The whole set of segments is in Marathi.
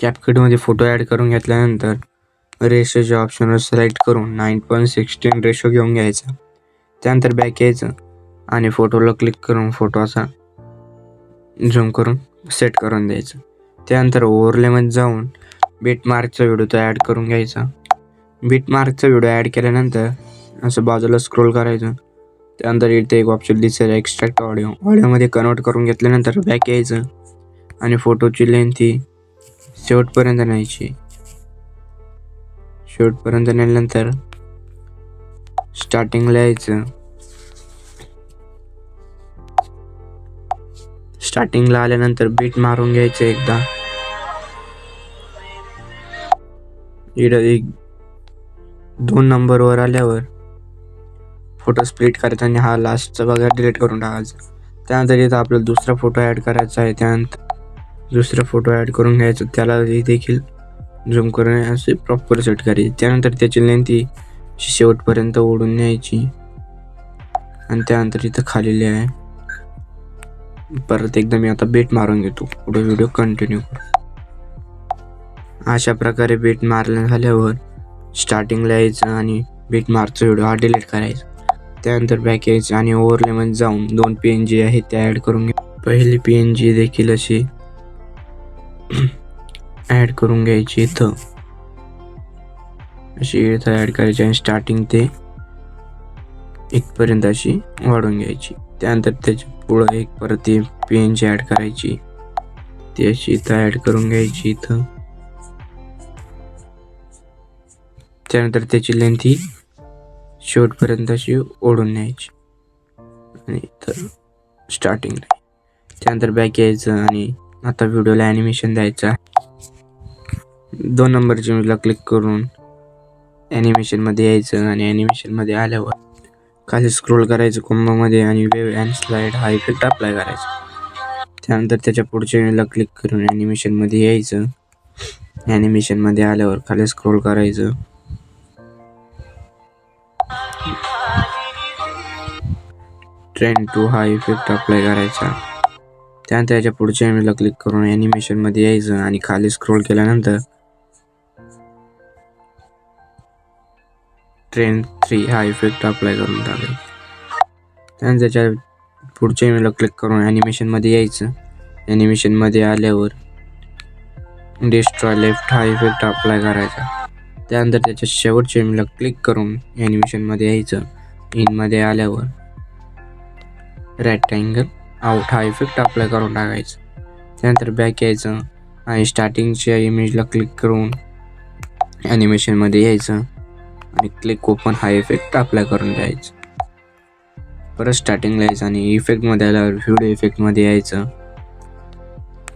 कॅपकटमध्ये फोटो ॲड करून घेतल्यानंतर रेशोच्या ऑप्शनवर सिलेक्ट करून नाईन पॉईंट सिक्स्टीन रेशो घेऊन घ्यायचा. त्यानंतर बॅक यायचं आणि फोटोला क्लिक करून फोटो असा झूम करून सेट करून द्यायचं. त्यानंतर ओव्हरलेमध्ये जाऊन बीट मार्कचा व्हिडिओ तो ॲड करून घ्यायचा. बीट मार्कचा व्हिडिओ ॲड केल्यानंतर असं बाजूला स्क्रोल करायचं. त्यानंतर इथे एक ऑप्शन दिसेल एक्स्ट्रॅक्ट ऑडिओ ऑडिओमध्ये कन्वर्ट करून घेतल्यानंतर बॅक यायचं आणि फोटोची लेंथ ही शेवटपर्यंत न्यायची. शेवटपर्यंत नेल्यानंतर स्टार्टिंगला यायचं. स्टार्टिंगला आल्यानंतर बीट मारून घ्यायचं एकदा. इकडं एक दोन नंबरवर आल्यावर फोटो स्प्लिट करायचा आणि हा लास्टचा बघा डिलीट करून टाकायचा. त्यानंतर इथं आपल्याला दुसरा फोटो ॲड करायचा आहे. त्यानंतर दुसरा फोटो ॲड करून घ्यायचा त्याला देखील झूम करून असे प्रॉपर सेट करायची. त्यानंतर त्याची लेंथ ही शेवटपर्यंत ओढून न्यायची. आणि त्यानंतर इथं खालेली आहे. परत एकदा मी आता बेट मारून घेतो. पुढे व्हिडिओ कंटिन्यू करू. अशा प्रकारे बेट मारल्या झाल्यावर स्टार्टिंगला यायचं आणि बीट मारचा व्हिडिओ हा डिलीट करायचा. त्यानंतर बॅक यायचं आणि ओव्हरलेमध्ये जाऊन दोन पी एन जी आहेत त्या ॲड करून घ्या. पहिली पी एन जी देखील अशी ॲड करून घ्यायची इथं. अशी इथं ॲड करायची आणि स्टार्टिंग ते इथपर्यंत अशी वाढून घ्यायची. त्यानंतर त्याची पुढं एक परत ती पी एन जी ॲड करायची. ती अशी इथं ॲड करून घ्यायची इथं. त्यानंतर त्याची लेंथ ही शेवटपर्यंत अशी ओढून न्यायची. आणि इथं स्टार्टिंगला त्यानंतर बॅक यायचं आणि आता व्हिडिओला ॲनिमेशन द्यायचं आहे. दोन नंबरच्या मीला क्लिक करून ॲनिमेशनमध्ये यायचं आणि ॲनिमेशनमध्ये आल्यावर खाली स्क्रोल करायचं कुंभमध्ये आणि वेव अँड स्लाईड हा इफेक्ट अप्लाय करायचा. त्यानंतर त्याच्या पुढच्या वेळेला क्लिक करून ॲनिमेशनमध्ये यायचं. ॲनिमेशनमध्ये आल्यावर खाली स्क्रोल करायचं. ट्रेंड टू हा इफेक्ट अप्लाय करायचा. त्यानंतर त्याच्या पुढच्या इमेजला क्लिक करून ॲनिमेशनमध्ये यायचं आणि खाली स्क्रोल केल्यानंतर ट्रेन थ्री हा इफेक्ट अप्लाय करून टाकेल. त्यानंतर त्याच्या पुढच्या इमेजला क्लिक करून ॲनिमेशनमध्ये यायचं. ॲनिमेशनमध्ये आल्यावर डिस्ट्रॉय लेफ्ट हा इफेक्ट अप्लाय करायचा. त्यानंतर त्याच्या शेवटच्या इमेजला क्लिक करून ॲनिमेशनमध्ये यायचं. इनमध्ये आल्यावर रॅक्टँगल आउट हा इफेक्ट अप्लाय करून टाकायचा. त्यानंतर बॅक यायचं आणि स्टार्टिंगच्या इमेजला क्लिक करून ॲनिमेशनमध्ये यायचं आणि क्लिक ओपन हा इफेक्ट अप्लाय करून द्यायचं. परत स्टार्टिंगला यायचं आणि इफेक्टमध्ये आल्यावर व्हिडिओ इफेक्टमध्ये यायचं.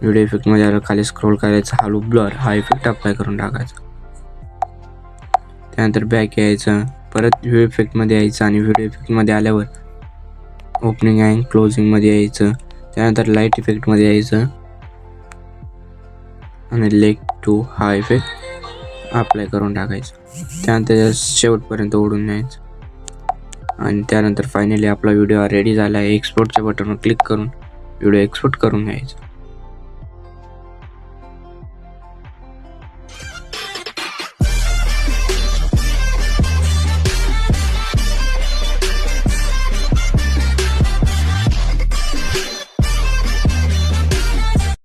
व्हिडिओ इफेक्टमध्ये आल्यावर खाली स्क्रोल करायचं हालू ब्लर हा इफेक्ट अप्लाय करून टाकायचा. त्यानंतर बॅक यायचं परत व्हिडिओ इफेक्टमध्ये यायचं आणि व्हिडिओ इफेक्टमध्ये आल्यावर ओपनिंग अँड क्लोजिंगमध्ये यायचं. त्यानंतर लाइट इफेक्टमध्ये यायचं. आणि लेग टू हा इफेक्ट अप्लाय करून टाकायचं. त्यानंतर शेवटपर्यंत ओढून न्यायचं. आणि त्यानंतर फायनली आपला व्हिडिओ रेडी झाला. आहे एक्सपोर्टच्या बटनवर क्लिक करून व्हिडिओ एक्सपोर्ट करून घ्यायचा